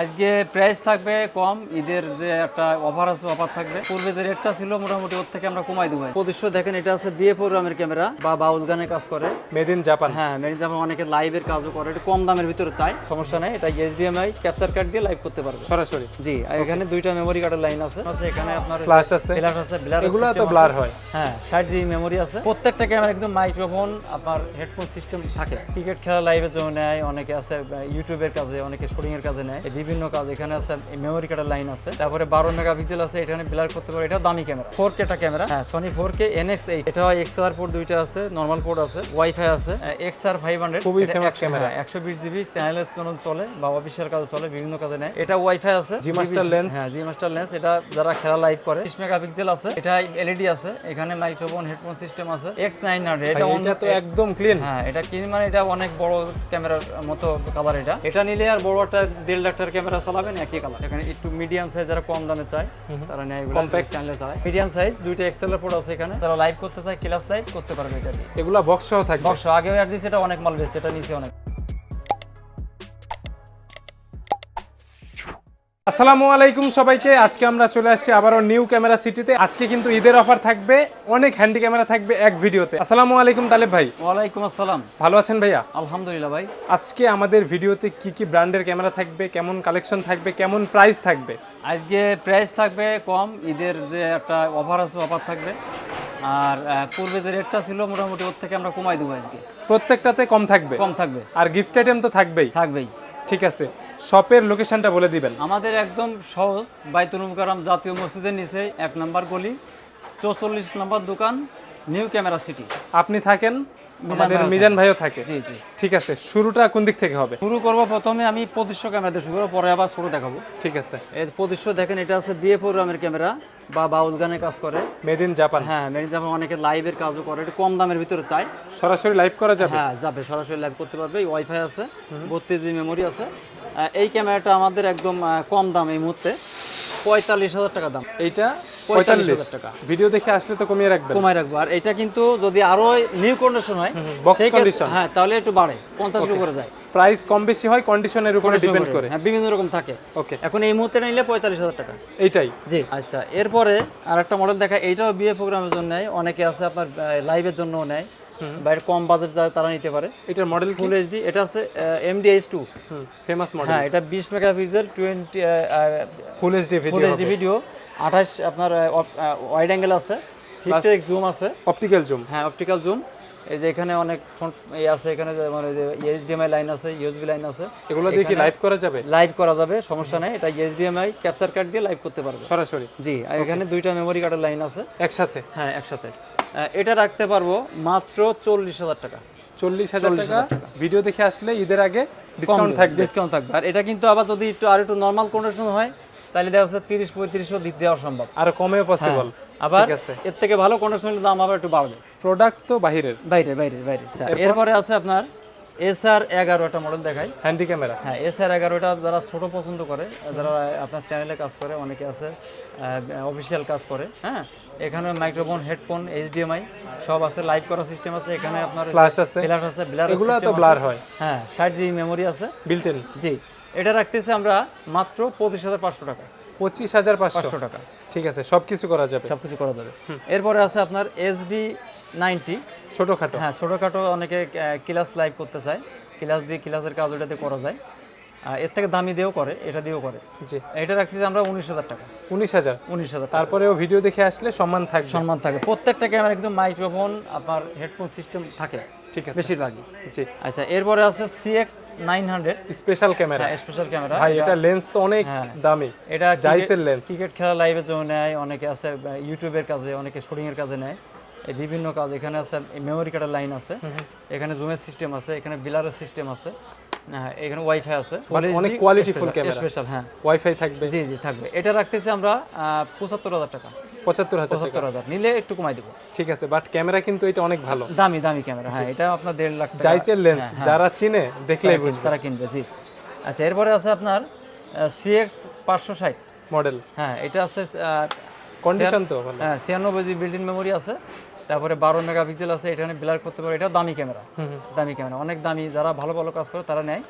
আজকে প্রাইস থাকবে কম ঈদের যে একটা অফার আছে অফার থাকবে। পূর্বে যে রেটটা ছিল মোটামুটি ওর থেকে আমরা কমাই দেবো প্রদর্শ দেখেন এটা আছে বিয়ে প্রোগ্রামের ক্যামেরা বা বাউল গানের কাজ করে। মেড ইন জাপান হ্যাঁ মেরিন যেমন অনেকে লাইভের কাজও করে এটা কম দামের ভিতরে চাই সমস্যা নেই। এটা এইচডিএমআই ক্যাপচার কার্ড দিয়ে লাইভ করতে পারবে। সরাসরি। জি এখানে দুইটা মেমোরি কার্ডের লাইন আছে। আছে এখানে আপনার ফ্ল্যাশ আছে। ফ্ল্যাশ আছে ব্লার এগুলো তো ব্লার হয়। হ্যাঁ ষাট জি মেমোরি আছে। প্রত্যেকটা ক্যামেরা একদম মাইক্রোফোন আপনার হেডফোন সিস্টেম থাকে। ক্রিকেট খেলা লাইভের জন্য নেয় অনেকে আছে ইউটিউবের কাজে অনেকে শুটিং এর কাজে নেয়। বিভিন্ন কাজ এখানে আছে মেমোরি কার্ডের লাইন আছে। তারপরে বারো মেগা পিক্সেল আছে এখানে ব্লার করতে পারে এটা দামি ক্যামেরা ফোর কেটা ক্যামেরা হ্যাঁ Sony four K N X eight এটা এক্সআর পোর্ট দুইটা আছে নর্মাল পোর্ট আছে ওয়াইফাই আছে এক্স আর ফাইভ হান্ড্রেড খুবই famous camera। একশো বিশ জিবি চ্যানেলের জন্য চলে বা অফিসিয়াল কাজে চলে বিভিন্ন কাজে নেয়। এটা ওয়াইফাই আছে জি মাস্টার লেন্স হ্যাঁ জি মাস্টার লেন্স এটা যারা খেলা লাইভ করে বিশ মেগাপিক্সেল আছে এটা এলইডি আছে এখানে মাইক্রোফোন হেডফোন সিস্টেম আছে এক্স নাইন হান্ড্রেড এটা অন্য তো একদম ক্লিন হ্যাঁ এটা ক্লিন মানে এটা অনেক বড় ক্যামেরার মতো কালার এটা। এটা নিলে আর বড় একটা দেড় লাখ টাকার ক্যামেরা চালাবেন একই কালার এখানে একটু মিডিয়াম সাইজ যারা কম দামে চায় তারা নেয় কম্প্যাক্ট চ্যানেলে চালায়। মিডিয়াম সাইজ দুইটা এক্সেলের এর আছে এখানে। যারা লাইভ করতে চায় ক্লাস লাইভ করতে পারবে এটা এগুলো বক্স সহ থাকে বক্স আগেও অ্যাড দিচ্ছে এটা অনেক মাল বেশি এটা নিচে অনেক। আসসালামু আলাইকুম সবাইকে। আজকে আমরা চলে আসছি আবারও নিউ ক্যামেরা সিটিতে। আজকে কিন্তু ঈদের অফার থাকবে অনেক হ্যান্ডি ক্যামেরা থাকবে এক ভিডিওতে। আসসালামু আলাইকুম তালেব ভাই। ওয়ালাইকুম আসসালাম। ভালো আছেন ভাইয়া? আলহামদুলিল্লাহ ভাই। আজকে আমাদের ভিডিওতে কি কি ব্র্যান্ডের ক্যামেরা থাকবে কেমন কালেকশন থাকবে কেমন প্রাইস থাকবে? আজকে প্রাইস থাকবে কম ঈদের যে একটা অফার আছে অফার থাকবে। আর পূর্বে যে রেটটা ছিল মোটামুটি ওর থেকে আমরা কমাই দেবো আজকে। প্রত্যেকটাতে কম থাকবে? কম থাকবে। আর গিফট আইটেম তো থাকবেই? থাকবেই। ঠিক আছে। শপের লোকেশনটা বলে দিবেন। আমাদের একদম সহজ বাইতুল মুকাররম জাতীয় মসজিদের নিচে এক নম্বর গলি চৌচল্লিশ নম্বর দোকান নিউ ক্যামেরা সিটি। আপনি থাকেন আমাদের মিজান ভাইও থাকে। জি জি। ঠিক আছে শুরুটা কোন দিক থেকে হবে? শুরু করব প্রথমে আমি প্রতিশ্য ক্যামেরা দিয়ে শুরু করব পরে আবার ছোটো দেখাবো। ঠিক আছে। এই প্রতিশ্য দেখেন এটা আছে বিয়ে প্রোগ্রামের ক্যামেরা বা বাউল গানের কাজ করে। মেড ইন জাপান হ্যাঁ মেরিন জাপান অনেকে লাইভের কাজও করে এটা কম দামের ভিতরে চাই সরাসরি লাইভ করা যাবে? হ্যাঁ যাবে সরাসরি লাইভ করতে পারবে ওয়াইফাই আছে বত্রিশ জি মেমোরি আছে। এই ক্যামেরাটা আমাদের একদম কম দাম এই মুহূর্তে। পঁয়তাল্লিশ হাজার টাকা দাম। এইটা পঁয়তাল্লিশ হাজার টাকা। ভিডিও দেখে আসলে তো কমিয়ে রাখবেন। কমাই রাখব। আর এটা কিন্তু যদি আরও নিউ কন্ডিশন হয় সেই হ্যাঁ তাহলে একটু বাড়ে। পঞ্চাশ করে যায়। প্রাইস কম বেশি হয় কন্ডিশনের উপরে ডিপেন্ড করে। হ্যাঁ বিভিন্ন রকম থাকে। ওকে এখন এই মুহূর্তে নিলে পঁয়তাল্লিশ হাজার টাকা। এইটাই। জি। আচ্ছা এরপরে আর একটা মডেল দেখা এইটাও বিয়ে প্রোগ্রামের জন্য নেয় অনেকে আছে আপনার লাইভের জন্যও নেয়। বাইরে কম বাজেট যায় তারা নিতে পারে। এটার মডেল ফুল এইচডি এটা আছে এমডিএইচ টু ফেমাস মডেল হ্যাঁ এটা বিশ megapixel twenty full HD full HD video আঠাশ আপনার ওয়াইড অ্যাঙ্গেল আছে হিটেক জুম আছে। অপটিক্যাল জুম হ্যাঁ অপটিক্যাল জুম এই যে এখানে অনেক এই আছে এখানে মানে যে এইচডিএমআই লাইন আছে ইউএসবি লাইন আছে এগুলো দিয়ে কি লাইভ করা যাবে? লাইভ করা যাবে সমস্যা নাই। এটা এইচডিএমআই ক্যাপচার কার্ড দিয়ে লাইভ করতে পারবে। সরাসরি। জি আর এখানে দুইটা মেমোরি কার্ডের লাইন আছে। একসাথে? হ্যাঁ একসাথে। এটা রাখতে পারব মাত্র চল্লিশ হাজার টাকা। চল্লিশ হাজার টাকা। ভিডিও দেখে আসলে ঈদের আগে ডিসকাউন্ট থাকবে। ডিসকাউন্ট থাকবে। আর এটা কিন্তু আবার যদি একটু আর একটু নর্মাল কন্ডিশন হয় তাহলে দেখা যাচ্ছে তিরিশ পঁয়ত্রিশও দিতে দেওয়া সম্ভব। আর কমেও পসিবল আবার এর থেকে ভালো কন্ডিশনের দাম আবার একটু বাড়বে। প্রোডাক্ট তো বাইরের বাইরে বাইরে বাইরে। আচ্ছা, এরপরে আছে আপনার এস আর এগারো একটা মডেল দেখাই। হ্যান্ডি ক্যামেরা হ্যাঁ এস আর এগারোটা যারা ছোট পছন্দ করে যারা আপনার চ্যানেলে কাজ করে অনেকে আছে অফিসিয়াল কাজ করে হ্যাঁ? এখানে মাইক্রোফোন হেডফোন এইচডিএমআই সব আছে লাইভ করার সিস্টেম আছে। এখানে আপনার ফ্ল্যাশ আছে। ফ্ল্যাশ আছে ব্লার এগুলো তো ব্লার হয়। হ্যাঁ ষাট জি মেমোরি আছে। বিল্ট ইন জি এটা রাখতেছি আমরা মাত্র পঁচিশ হাজার পাঁচশো টাকা। পঁচিশ হাজার পাঁচশো। টাকা। ঠিক আছে সব কিছু করা যাবে। সব কিছু করা যাবে। এরপরে আছে আপনার এসডি নাইনটি। ছোটখাটো? হ্যাঁ ছোটোখাটো অনেকে ক্লাস লাইভ করতে চায়। ক্লাস দিয়ে ক্লাসের কাজ ওটাতে করা যায়। আর এর থেকে দামি দিয়েও করে এটা দিয়েও করে। জি। এটা রাখতেছি আমরা উনিশ হাজার টাকা। উনিশ হাজার? উনিশ হাজার তারপরেও ভিডিও দেখে আসলে সম্মান থাকবে। সম্মান থাকে প্রত্যেকটা ক্যামেরা কিন্তু মাইক্রোফোন আপনার হেডফোন সিস্টেম থাকে ঠিক আছে। বেশিরভাগই। জি। আচ্ছা এরপরে আছে CX nine hundred special camera special camera ভাই এটা লেন্স তো অনেক দামি। এটা জাইসের লেন্স ক্রিকেট খেলা লাইভের জন্য নেয় অনেকে আছে ইউটিউবের কাজে অনেকে শুটিং এর কাজে নেয়। বিভিন্ন কাজ এখানে আছে মেমোরি কার্ডের লাইন আছে এখানে জুমের সিস্টেম আছে এখানে বিলারের সিস্টেম আছে হ্যাঁ এখানে ওয়াইফাই আছে মানে অনেক qualityful camera। স্পেশাল হ্যাঁ। ওয়াইফাই থাকবে। জি জি থাকবে। এটা রাখতেছি আমরা পঁচাত্তর হাজার টাকা। পঁচাত্তর হাজার পঁচাত্তর হাজার। নিলে একটু কমাই দেবো। ঠিক আছে বাট ক্যামেরা কিন্তু এটা অনেক ভালো। দামি দামি ক্যামেরা হ্যাঁ এটা আপনার দেড় লাখ জাইসের লেন্স যারা চিনে দেখলেই কিনবে- তারা কিনবে জি। আচ্ছা এরপরে আছে আপনার সিএক্স পাঁচশো ষাট। মডেল। হ্যাঁ এটা আছে কন্ডিশন তো হ্যাঁ ছিয়ানব্বই জি বিল্ডিং মেমোরি আছে। তারপরে বারো মেগা পিক্সেল আছে এটা ব্লার করতে পারে। এটা দামি ক্যামেরা দামি ক্যামেরা অনেক দামি যারা ভালো ভালো কাজ করে তারা নেয়।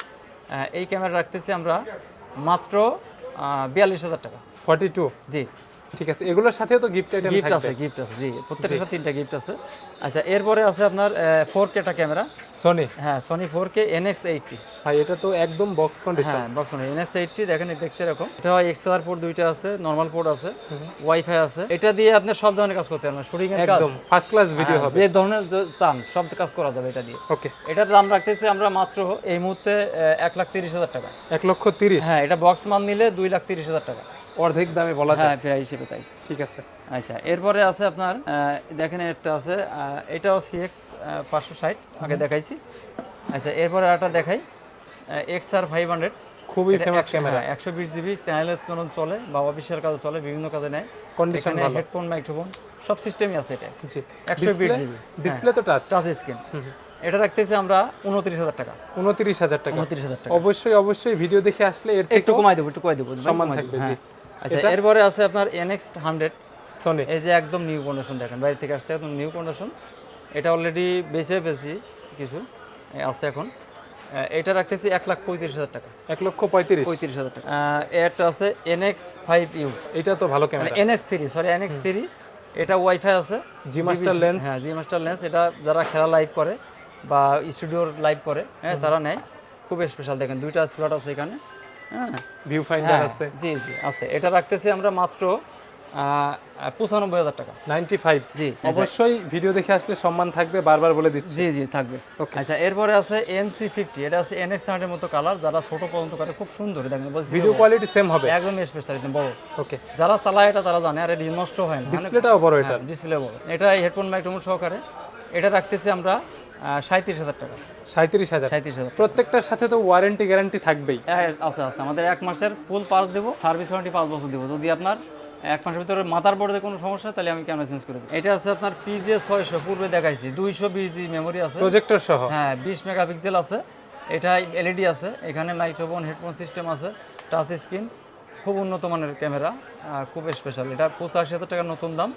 এই ক্যামেরা রাখতেছি আমরা মাত্র বিয়াল্লিশ হাজার টাকা। Forty two? জি। ঠিক আছে এগুলোর সাথেও তো গিফট আইটেম গিফট আছে গিফট আছে জি প্রত্যেকটার সাথে তিনটা গিফট আছে। আচ্ছা এরপরে আছে আপনার ফোর কে একটা ক্যামেরা। সনি হ্যাঁ Sony four K NX eighty ভাই এটা তো একদম বক্স কন্ডিশন হ্যাঁ বক্স এনএক্স এইটটি দেখেন এই দেখতে এরকম। এটা এক্সএলআর পোর্ট দুইটা আছে নর্মাল পোর্ট আছে ওয়াইফাই আছে। এটা দিয়ে আপনি সব ধরনের কাজ করতে পারবেন। শুটিং এর কাজ একদম ফার্স্ট ক্লাস ভিডিও হ্যাঁ, হবে। যে ধরনের চান সব কাজ করা যাবে এটা দিয়ে। ওকে এটার দাম রাখতেছি আমরা মাত্র এই মুহূর্তে আহ, এক লাখ তিরিশ হাজার টাকা। এক লক্ষ তিরিশ। হ্যাঁ এটা বক্স মান নিলে দুই লাখ তিরিশ হাজার টাকা। অর্ধেক দামে বলা যায়। হ্যাঁ প্রায় হিসেবে তাই। ঠিক আছে। আচ্ছা এরপরে আছে আপনার দেখেন একটা আছে এটাও সিএক্স পাঁচশো ষাট আগে দেখাইছি। আচ্ছা এরপরে একটা দেখাই এক্স আর ফাইভ হান্ড্রেড খুবই ফেমাস ক্যামেরা হ্যাঁ, একশো বিশ জিবি চ্যানেলের জন্য চলে বা অফিসিয়াল কাজে চলে বিভিন্ন কাজে নেয়। কন্ডিশন হেডফোন মাইক্রোফোন সব সিস্টেমই আছে এটা। একশো বিশ জিবি ডিসপ্লে তো টাচ টাচ স্ক্রিন এটা রাখতেছি আমরা উনত্রিশ হাজার টাকা। উনত্রিশ হাজার টাকা। উনত্রিশ হাজার টাকা। অবশ্যই অবশ্যই ভিডিও দেখে আসলে এর একটু কমাই দেবো একটু কমাই দেবো সম্মান থাকবে, জি। হ্যাঁ। আচ্ছা এরপরে আছে আপনার এনএক্স হান্ড্রেড সনি এই যে একদম নিউ কন্ডিশন দেখেন বাইরে থেকে আসছে একদম নিউ কন্ডিশন এটা অলরেডি বেঁচে ফেলছি কিছু আছে এখন। এটা রাখতেছি এক লাখ পঁয়ত্রিশ হাজার টাকা। এক লক্ষ পঁয়ত্রিশ। পঁয়ত্রিশ হাজার টাকা। একটা আছে এনএক্স ফাইভ ইউ এটা তো ভালো camera NX three sorry NX three এটা ওয়াইফাই আছে। জি মাস্টার লেন্স হ্যাঁ জি মাস্টার লেন্স এটা যারা খেলা লাইভ করে বা স্টুডিওর লাইভ করে হ্যাঁ তারা নেয়। খুব স্পেশাল দেখেন দুইটা স্লট আছে এখানে। হ্যাঁ। ভিউ ফাইন্ডার হ্যাঁ, আছে। জি জি আছে। এটা রাখতেছি আমরা মাত্র পঁচানব্বই হাজার টাকা। নাইনটি ফাইভ জি অবশ্যই ভিডিও দেখে আসলে সম্মান থাকবে বারবার বলে দিচ্ছি। জি জি থাকবে। আচ্ছা এরপরে আছে এমসি ফিফটি এটা আছে এনএক্স হান্ড্রেডের মতো কালার যারা ছোট পর্যন্ত করে খুব সুন্দর দেখেন ভিডিও কোয়ালিটি সেম হবে। একদম স্পেশাল একদম বড়। ওকে যারা চালায় এটা তারা জানে আর এটা নষ্ট হয় না। ডিসপ্লেটাও বড় এটা। ডিসপ্লে বড়। এটা হেডফোন মাইক্রোফোন সহকারে। এটা রাখতেছি আমরা সাঁত্রিশ হাজার টাকা। সাঁত্রিশ হাজার। সাঁত্রিশ হাজার। প্রত্যেকটার সাথে তো ওয়ারেন্টি গ্যারান্টি থাকবেই। আছে আছে। আমাদের এক মাসের ফুল পাস দেবো সার্ভিস ওয়ারেন্টি পাঁচ বছর দেবো। যদি আপনার এক মাসের ভিতরে মাথার বোর্ডে কোনো সমস্যা হয়, তাহলে আমি ক্যামেরা চেঞ্জ করে দেবো। এটা আছে আপনার পিজে ছয়শো পূর্বে দেখাইছি। দুইশো বিশ জি মেমোরি আছে। প্রজেক্টর সহ। হ্যাঁ বিশ মেগাপিক্সেল আছে। এটা এলইডি আছে। এখানে মাইক্রোফোন হেডফোন সিস্টেম আছে। টাচ স্ক্রিন খুব উন্নত মানের ক্যামেরা খুব স্পেশাল এটা পঁচাশি হাজার টাকার নতুন দাম।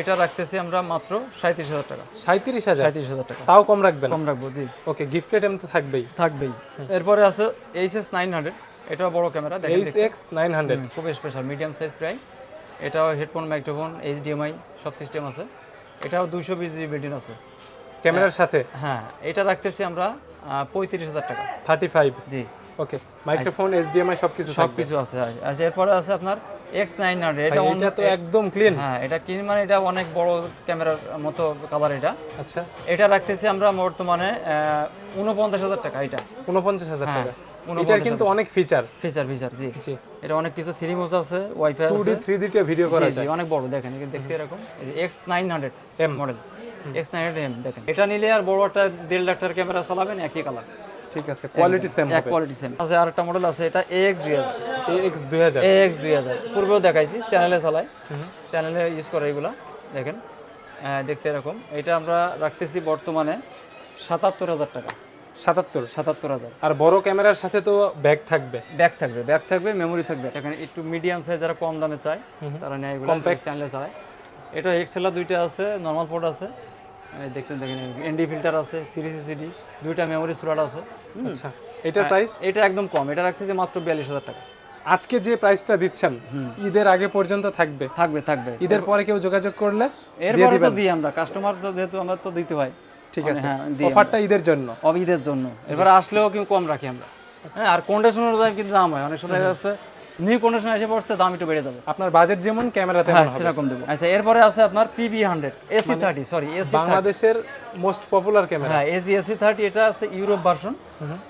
এটা রাখতেছি আমরা মাত্র সাঁত্রিশ হাজার টাকা। সাঁত্রিশ হাজার? সাঁত্রিশ হাজার টাকা। তাও কম রাখবেন? কম রাখব জি। ওকে গিফট আইটেম তো থাকবেই। থাকবেই। এরপরে আছে এইচ এস নাইন হান্ড্রেড এটাও বড় camera H X nine hundred খুব স্পেশাল মিডিয়াম সাইজ প্রায়। এটাও হেডফোন মাইক্রোফোন এইচডিএমআই সব সিস্টেম আছে। এটাও দুইশো বিশ জিবি ব্যাটারি আছে। ক্যামেরার সাথে? হ্যাঁ এটা রাখতেছি আমরা পঁয়ত্রিশ হাজার টাকা। থার্টি ফাইভ জি। ওকে মাইক্রোফোন এইচডিএমআই সব কিছু সব কিছু আছে। আচ্ছা এরপরে আছে আপনার এক্স নাইন হান্ড্রেড এটা এটা তো একদম ক্লিন হ্যাঁ এটা কি মানে এটা অনেক বড় ক্যামেরার মতো এটা। আচ্ছা। এটা রাখতেছি আমরা বর্তমানে উনপঞ্চাশ হাজার টাকা এটা। উনপঞ্চাশ হাজার হ্যাঁ, টাকা। এটার কিন্তু অনেক ফিচার ফিচার ফিচার জি। জি। এটা অনেক কিছু থ্রি মোজ আছে ওয়াইফাই আছে। ডি থ্রি ডিতে ভিডিও করা যায়। অনেক বড় দেখেন দেখতে এরকম। X nine hundred M model X nine দেখেন। এটা নিলে আর বড় একটা দেড় লাখ টাকার ক্যামেরা চালাবেন একই কালার ঠিক আছে কোয়ালিটি সেম হবে। কোয়ালিটি সেম আছে আরেকটা মডেল আছে এটা এক্স দুই হাজার। এক্স দুই হাজার। পূর্বেও দেখাইছি চ্যানেলে চালাই। চ্যানেলে ইউজ করে এগুলা দেখেন। দেখতে এরকম। এটা আমরা রাখতেছি বর্তমানে সাতাত্তর হাজার টাকা। সাতাত্তর? সাতাত্তর হাজার। আর বড় ক্যামেরার সাথে তো ব্যাগ থাকবে। ব্যাক থাকবে ব্যাক থাকবে মেমোরি থাকবে। এখানে একটু মিডিয়াম সাইজ যারা কম দামে চায় তারা নেয় এগুলো চ্যানেলে চায়। এটা এক্সেলা দুইটা আছে নর্মাল পোর্ট আছে। দেখতে দেখেন এনডি ফিল্টার আছে থ্রি সিসিডি দুইটা মেমোরি স্লট আছে। আচ্ছা এটার প্রাইস এটা একদম কম এটা রাখতেছে মাত্র বিয়াল্লিশ হাজার টাকা। আজকে যে প্রাইসটা দিচ্ছেন ঈদের আগে পর্যন্ত থাকবে? থাকবে থাকবে। ঈদের পরে কেউ যোগাযোগ করলে এরপরে তো দিই আমরা কাস্টমার তো যেহেতু আমরা তো দিতে হয়। ঠিক আছে হ্যাঁ অফারটা ঈদের জন্য? ঈদের জন্য। এবার আসলেও কিন্তু কম রাখি আমরা। হ্যাঁ আর কন্ডিশন দাম কিন্তু দাম হয় অনেক সময় আছে নিউ কন্ডিশন এসে পড়ছে দাম একটু বেড়ে যাবে। আপনার বাজেট যেমন ক্যামেরা তেমন হবে। সেরকম দেবো। আচ্ছা এরপরে আছে আপনার PB hundred AC thirty sorry AC বাংলাদেশের মোস্ট পপুলার ক্যামেরা হ্যাঁ এসি এসি থার্টি এটা আছে ইউরোপ ভার্সন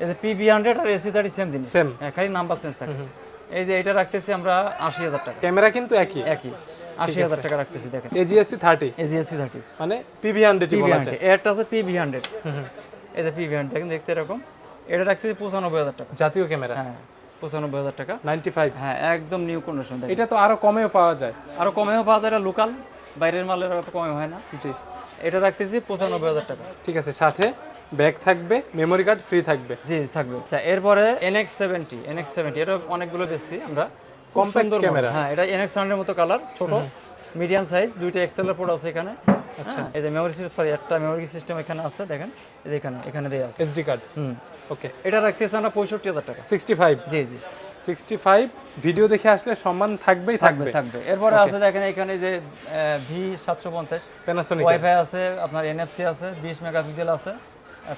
এতে পিবি হান্ড্রেড আর এসি থার্টি সেম জিনিস। সেম হ্যাঁ খালি নাম্বার চেঞ্জ থাকে। এই যে এটা রাখতেছি আমরা আশি হাজার টাকা। ক্যামেরা কিন্তু একই। একই। আশি হাজার টাকা রাখতেছি দেখেন। AGSC thirty AC AC thirty মানে পিভি হান্ড্রেড পিভি হান্ড্রেড একটা আছে পিভি হান্ড্রেড এই যে পিভি হান্ড্রেড দেখেন দেখতে এরকম। এটা রাখতেছি পঁচানব্বই হাজার টাকা। জাতীয় ক্যামেরা হ্যাঁ। পঁচানব্বই হাজার টাকা। নাইনটি ফাইভ হ্যাঁ একদম নিউ কন্ডিশন এটা তো আরও কমেও পাওয়া যায়। আরও কমেও পাওয়া যায় লোকাল বাইরের মালের অত কমে হয় না। জি। এটা রাখতেছি পঁচানব্বই হাজার টাকা। ঠিক আছে সাথে ব্যাগ থাকবে মেমোরি কার্ড ফ্রি থাকবে। জি থাকবে। আচ্ছা এরপরে এনএক্স সেভেন্টি এনএক্স সেভেন্টি এটা অনেকগুলো বেশি আমরা। camera। model। হ্যাঁ এটা এনএক্স হান্ড্রেড মতো কালার ছোট মিডিয়াম সাইজ দুইটা এক্সেলের পোর্ট আছে এখানে। আচ্ছা। হ্যাঁ, এই যে মেমোরি সিস্টেম সরি একটা মেমোরি সিস্টেম এখানে আছে দেখেন। এই যে এখানে এখানে দেয়া আছে। এসডি কার্ড হুম। ওকে এটা রাখতেছে আমরা পঁয়ষট্টি হাজার টাকা। সিক্সটি ফাইভ জি জি। সিক্সটি ফাইভ ভিডিও দেখে আসলে সম্মান থাকবেই থাকবে থাকবে। থাকবে। এরপরে আছে দেখেন এখানে যে ভি সাতশো পঞ্চাশ। প্যানাসোনিক ওয়াইফাই আছে আপনার এনএফসি আছে বিশ মেগাপিক্সেল আছে।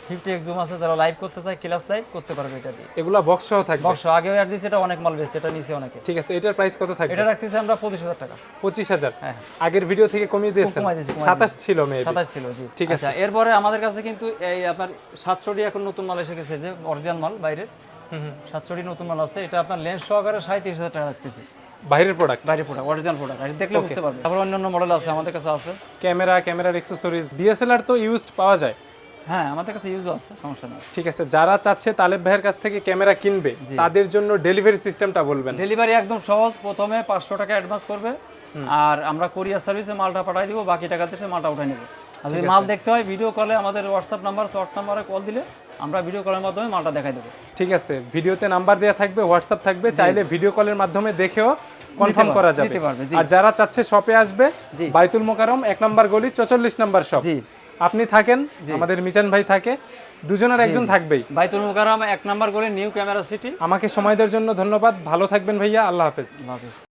ফিফটি একদম আছে যারা লাইভ করতে চায় ক্লাস লাইভ করতে পারবে এটা দিয়ে। এগুলা বক্স সহ থাকবে। বক্স আগেও অ্যাড দিয়েছে এটা অনেক মাল বেশি এটা নিচে অনেকে। ঠিক আছে এটার প্রাইস কত থাকবে? এটা রাখতেছি আমরা পঁচিশ হাজার টাকা। পঁচিশ হাজার? হ্যাঁ আগের ভিডিও থেকে কমিয়ে দিয়েছি, সাতাশ ছিল মেবি সাতাশ ছিল জি। ঠিক আছে। এরপরে আমাদের কাছে কিন্তু এই আপনার সাতশোটি এখন নতুন মাল এসে গেছে যে অরিজিনাল মাল বাইরের। সাতশোটি নতুন মাল আছে এটা আপনার লেন্স সহকারে সাঁত্রিশ হাজার টাকা রাখতেছি। বাইরের প্রোডাক্ট বাইরের প্রোডাক্ট অরিজিনাল প্রোডাক্ট দেখলে বুঝতে পারবে তারপর অন্যান্য মডেল আছে আমাদের কাছে আছে। ক্যামেরা ক্যামেরার অ্যাক্সেসরিজ ডিএসএলআর তো ইউজড পাওয়া যায়। হ্যাঁ আমাদের কাছে ইউজও আছে সমস্যা নেই। ঠিক আছে যারা চাচ্ছে তালেব ভাইয়ের কাছ থেকে ক্যামেরা কিনবে তাদের জন্য ডেলিভারি সিস্টেমটা বলবেন। ডেলিভারি একদম সহজ প্রথমে পাঁচশো টাকা অ্যাডভান্স করবে আর আমরা কোরিয়ার সার্ভিসে মালটা পাঠিয়ে দিব বাকি সে মালটা উঠে নেবে। আর যদি মাল দেখতে হয় ভিডিও কলে আমাদের হোয়াটসঅ্যাপ নাম্বার শর্ট নাম্বারে কল দিলে আমরা ভিডিও কলের মাধ্যমে মালটা দেখাই দেবো। ঠিক আছে ভিডিওতে নাম্বার দেওয়া থাকবে হোয়াটসঅ্যাপ থাকবে চাইলে ভিডিও কলের মাধ্যমে দেখেও কনফার্ম করা যাবে। আর যারা চাচ্ছে শপে আসবে। বাইতুল মোকারম এক নম্বর গলি চৌচল্লিশ নম্বর শপ আপনি থাকেন আমাদের মিজান ভাই থাকে দুজনের একজন থাকবেই। বাইতুল মুকাররম এক নাম্বার করে নিউ ক্যামেরা সিটি। আমাকে সময় দেওয়ার জন্য ধন্যবাদ ভালো থাকবেন ভাইয়া আল্লাহ হাফেজ। আল্লাহ হাফিজ।